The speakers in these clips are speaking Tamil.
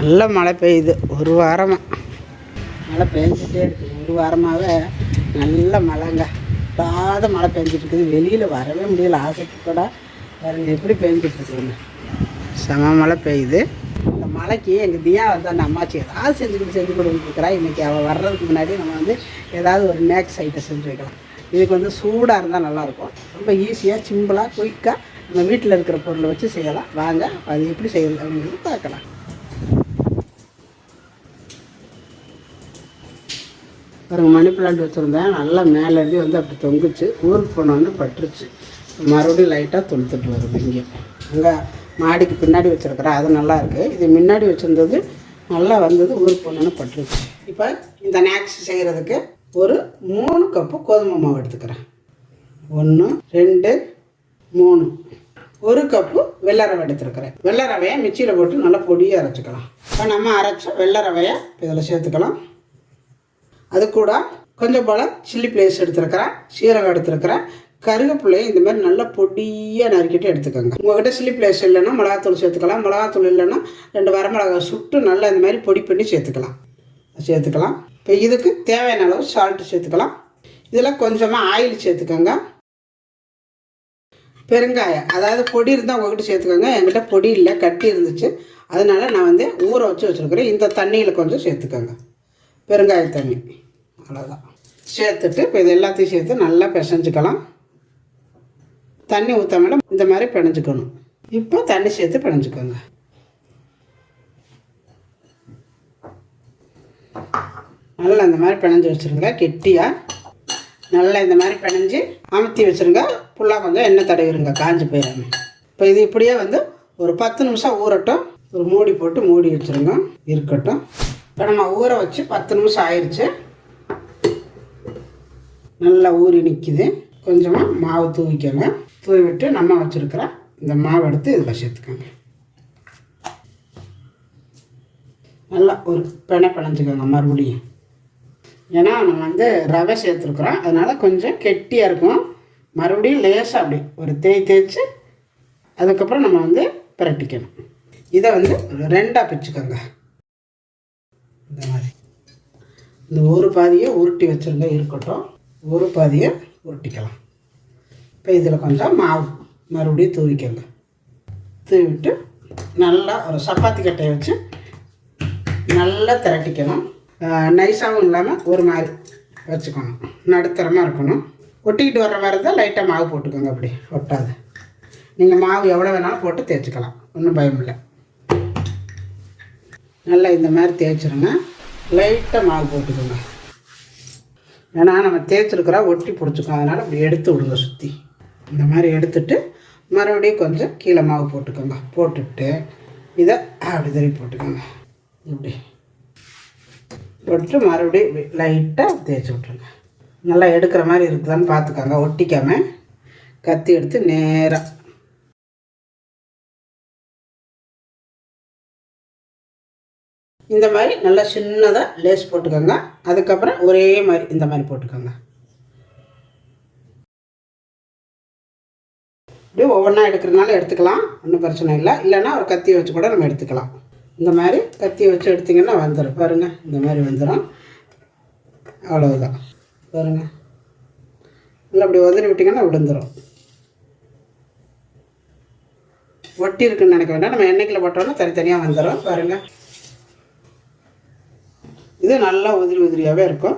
நல்ல மழை பெய்யுது. ஒரு வாரமாக மழை பெஞ்சிட்டே இருக்குது ஒரு வாரமாகவே நல்ல மழைங்க. பாத மழை பெஞ்சிட்டு இருக்குது வெளியில் வரவே முடியல. ஆசைக்கு கூட பாருங்க எப்படி பெஞ்சிட்டு இருக்குங்க செம மழை பெய்யுது. இந்த மழைக்கு எங்கள் தியா வந்து அந்த அம்மாச்சி ஏதாவது செஞ்சு கொடு செஞ்சு கொடுத்துருக்குறா. இன்றைக்கி அவள் வர்றதுக்கு முன்னாடி நம்ம வந்து ஏதாவது ஒரு நேக்ஸ் ஐட்டம் செஞ்சு வைக்கலாம். இதுக்கு வந்து சூடாக இருந்தால் நல்லாயிருக்கும். ரொம்ப ஈஸியாக சிம்பிளாக குயிக்காக நம்ம வீட்டில் இருக்கிற பொருளை வச்சு செய்யலாம். வாங்க அது எப்படி செய்யலாம் அப்படிங்கிறது பார்க்கலாம். ஒரு மணி பிளான்ட் வச்சுருந்தேன். நல்லா மேலேருந்து வந்து அப்படி தொங்குச்சு. ஊருக்கு போனோன்னு பட்டுருச்சு. மறுபடியும் லைட்டாக தொழுத்துட்டு வருது இங்கே. அங்கே மாடிக்கு பின்னாடி வச்சுருக்குறேன். அது நல்லா இருக்குது இது முன்னாடி வச்சுருந்தது நல்லா வந்தது ஊருக்கு போனோன்னு பட்டுருச்சு. இப்போ இந்த நேக்ஸ் செய்கிறதுக்கு ஒரு மூணு கப்பு கோதுமை மாவு எடுத்துக்கிறேன். ஒன்று ரெண்டு மூணு. ஒரு கப்பு வெள்ளை ரவை எடுத்துருக்கிறேன். வெள்ளை ரவையை மிக்சியில் போட்டு நல்லா பொடியாக அரைச்சிக்கலாம். இப்போ நம்ம அரைச்ச வெள்ளை ரவையை இதில் சேர்த்துக்கலாம். அது கூட கொஞ்சம் போல் சில்லி பிளேஸ் எடுத்துருக்கிறேன் சீரகம் எடுத்துருக்கிறேன். கருவேப்பிலையை இந்த மாதிரி நல்லா பொடியாக நறுக்கிட்டு எடுத்துக்கோங்க. உங்கள்கிட்ட சில்லி பிளேஸ் இல்லைன்னா மிளகாத்தூள் சேர்த்துக்கலாம். மிளகாத்தூள் இல்லைன்னா ரெண்டு வரமிளகாய் சுட்டு நல்லா இந்த மாதிரி பொடி பண்ணி சேர்த்துக்கலாம். சேர்த்துக்கலாம். இப்போ இதுக்கு தேவையான அளவு சால்ட்டு சேர்த்துக்கலாம். இதில் கொஞ்சமாக ஆயில் சேர்த்துக்கோங்க. பெருங்காயம் அதாவது பொடி இருந்தால் உங்ககிட்ட சேர்த்துக்கோங்க. என்கிட்ட பொடி இல்லை கட்டி இருந்துச்சு. அதனால் நான் வந்து ஊற வச்சு வச்சுருக்கிறேன். இந்த தண்ணியில் கொஞ்சம் சேர்த்துக்கோங்க. பெருங்காய தண்ணி. அவ்வளோதான் சேர்த்துட்டு இப்போ இது எல்லாத்தையும் சேர்த்து நல்லா பிசைஞ்சுக்கலாம். தண்ணி ஊற்றாமல இந்த மாதிரி பிணைஞ்சுக்கணும். இப்போ தண்ணி சேர்த்து பிணைஞ்சுக்கோங்க. நல்லா இந்த மாதிரி பிணைஞ்சு வச்சுருங்க கெட்டியாக நல்லா இந்த மாதிரி பிணைஞ்சு அமுத்தி வச்சுருங்க. ஃபுல்லாக கொஞ்சம் எண்ணெய் தடவிடுங்க காஞ்சி போயிடாம. இப்போ இது இப்படியே வந்து ஒரு பத்து நிமிஷம் ஊறட்டும். ஒரு மூடி போட்டு மூடி வச்சுருங்க. இருக்கட்டும். இப்போ நம்ம ஊற வச்சு பத்து நிமிஷம் ஆயிடுச்சு நல்லா ஊறி நிற்கிது கொஞ்சமாக மாவு தூவிக்கோங்க. தூவி விட்டு நம்ம வச்சுருக்கிற இந்த மாவு எடுத்து இதில் சேர்த்துக்கோங்க. நல்லா ஒரு பெணை பிணைஞ்சிக்கோங்க மறுபடியும். ஏன்னா நம்ம வந்து ரவை சேர்த்துருக்குறோம். அதனால் கொஞ்சம் கெட்டியாக இருக்கும். மறுபடியும் லேசாக அப்படி ஒரு தேய் தேய்ச்சி அதுக்கப்புறம் நம்ம வந்து பிரட்டிக்கணும். இதை வந்து ரெண்டாக பிச்சுக்கோங்க. இந்த மாதிரி. இந்த ஒரு பாதியை உருட்டி வச்சுருங்க இருக்கட்டும். ஒரு பாதியை உருட்டிக்கலாம். இப்போ இதில் கொஞ்சம் மாவு மறுபடியும் தூவிக்கோங்க. தூவிட்டு நல்லா ஒரு சப்பாத்தி கட்டையை வச்சு நல்லா திரட்டிக்கணும். நைஸாகவும் இல்லாமல் ஒரு மாதிரி வச்சுக்கணும். நடுத்தரமாக இருக்கணும். ஒட்டிக்கிட்டு வர்ற மாதிரி இருந்தால் லைட்டாக மாவு போட்டுக்கோங்க அப்படி. ஒட்டாது. நீங்கள் மாவு எவ்வளோ வேணாலும் போட்டு தேய்ச்சிக்கலாம். ஒன்றும் பயம் இல்லை நல்லா இந்த மாதிரி தேய்ச்சிருங்க. லைட்டாக மாவு போட்டுக்கோங்க. ஏன்னா நம்ம தேய்ச்சிருக்கிறா ஒட்டி பிடிச்சிக்கோம். அதனால் இப்படி எடுத்து விடுங்க சுற்றி இந்த மாதிரி எடுத்துட்டு மறுபடியும் கொஞ்சம் கீழே மாவு போட்டுக்கோங்க. போட்டுட்டு இதை அப்படி திருப்பி போட்டுக்கோங்க. இப்படி. போட்டு மறுபடியும் லைட்டாக தேய்ச்சி விட்ருங்க நல்லா எடுக்கிற மாதிரி இருக்குதான்னு பார்த்துக்கோங்க. ஒட்டிக்காமல் கத்தி எடுத்து நேராக இந்த மாதிரி நல்லா சின்னதாக லேஸ் போட்டுக்கோங்க. அதுக்கப்புறம் ஒரே மாதிரி இந்த மாதிரி போட்டுக்கோங்க. இப்படி ஒவ்வொன்றா எடுக்கிறதுனால எடுத்துக்கலாம். ஒன்றும் பிரச்சனை இல்லை. இல்லைன்னா ஒரு கத்தியை வச்சு கூட நம்ம எடுத்துக்கலாம். இந்த மாதிரி கத்தியை வச்சு எடுத்திங்கன்னா வந்துடும் பாருங்கள் இந்த மாதிரி வந்துடும் அவ்வளோதான் பாருங்கள் நல்லா அப்படி உதறி விட்டிங்கன்னா விழுந்துடும் ஒட்டி இருக்குன்னு நினைக்க வேண்டாம். நம்ம எண்ணெய்க்கில் போட்டோன்னா தனித்தனியாக வந்துடும் பாருங்கள் இது நல்லா உதிரி உதிரியாகவே இருக்கும்.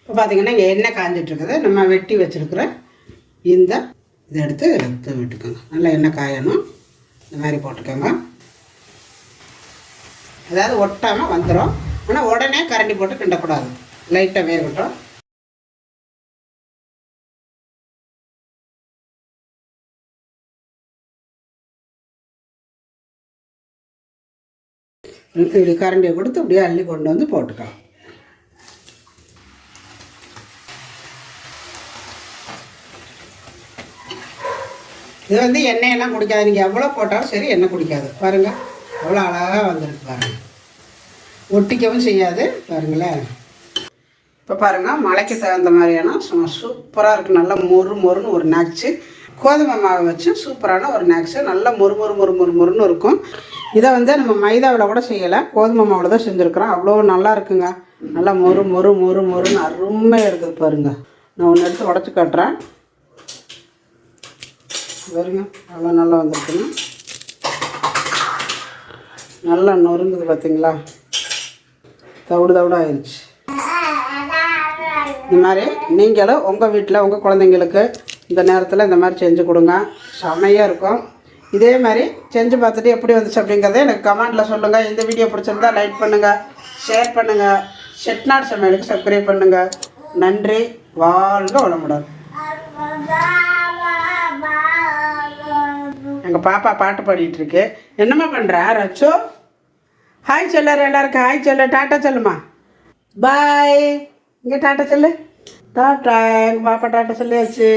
இப்போ பார்த்தீங்கன்னா இங்கே எண்ணெய் காஞ்சிட்ருக்குது. நம்ம வெட்டி வச்சுருக்கிற இந்த இதை எடுத்து எடுத்து விட்டுக்கோங்க. நல்லா எண்ணெய் காயணும். இந்த மாதிரி போட்டுக்கோங்க. அதாவது ஒட்டாமல் வந்துடும் ஆனால் உடனே கரண்டி போட்டு கிண்டக்கூடாது. லைட்டாக வேகட்டும். இப்படி கரண்டியை கொடுத்து அப்படியே அள்ளி கொண்டு வந்து போட்டுக்கலாம் இது வந்து எண்ணெயெல்லாம் குடிக்காது. நீங்கள் எவ்வளோ போட்டாலும் சரி எண்ணெய் குடிக்காது. பாருங்கள் அவ்வளோ அழகாக வந்துருக்கு பாருங்கள் ஒட்டிக்கவும் செய்யாது. பாருங்களேன். இப்போ பாருங்கள் மலைக்கு தகுந்த மாதிரியான சும்மா சூப்பராக இருக்குது நல்லா மொறு மொறுன்னு ஒரு நச்சு. கோதுமை மாவை வச்சு சூப்பரான ஒரு நாக்ஸு நல்லா மொறு மொறு மொறு மொறு மொறுன்னு இருக்கும். இதை வந்து நம்ம மைதாவில் கூட செய்யலை கோதுமை மாவில் தான் செஞ்சுருக்குறோம். அவ்வளோ நல்லா இருக்குங்க. நல்லா மொறு மொறு மொறு மொறுன்னு அருமையாக இருக்குது பாருங்கள் நான் ஒன்று எடுத்து உடச்சி காட்டுறேன். பாருங்க அவ்வளோ நல்லா வந்திருக்குங்க. நல்லா நொறுங்குது பார்த்தீங்களா தவிடு தவிடு ஆயிடுச்சு இந்த மாதிரி நீங்களும் உங்கள் வீட்டில் உங்கள் குழந்தைங்களுக்கு இந்த நேரத்தில் இந்த மாதிரி செஞ்சு கொடுங்க. செமையாக இருக்கும். இதே மாதிரி செஞ்சு பார்த்துட்டு எப்படி வந்துச்சு அப்படிங்கிறத எனக்கு கமெண்ட்டில் சொல்லுங்கள் இந்த வீடியோ பிடிச்சிருந்தா லைக் பண்ணுங்கள் ஷேர் பண்ணுங்கள் செட்நாட் சமையலுக்கு சப்ஸ்கிரைப் பண்ணுங்கள் நன்றி வாழ்க வளமுடன். எங்கள் பாப்பா பாட்டு பாடிட்டு இருக்கு. என்னம்மா பண்ணுற ரச்சோ? ஹாய் செல்லர் எல்லாருக்கும் ஹாய் சொல்ல டாட்டா சொல்லுமா பாய் இங்கே டாட்டா சொல்லு. டாட்டா எங்கள் பாப்பா டாட்டா சொல்லியாச்சு.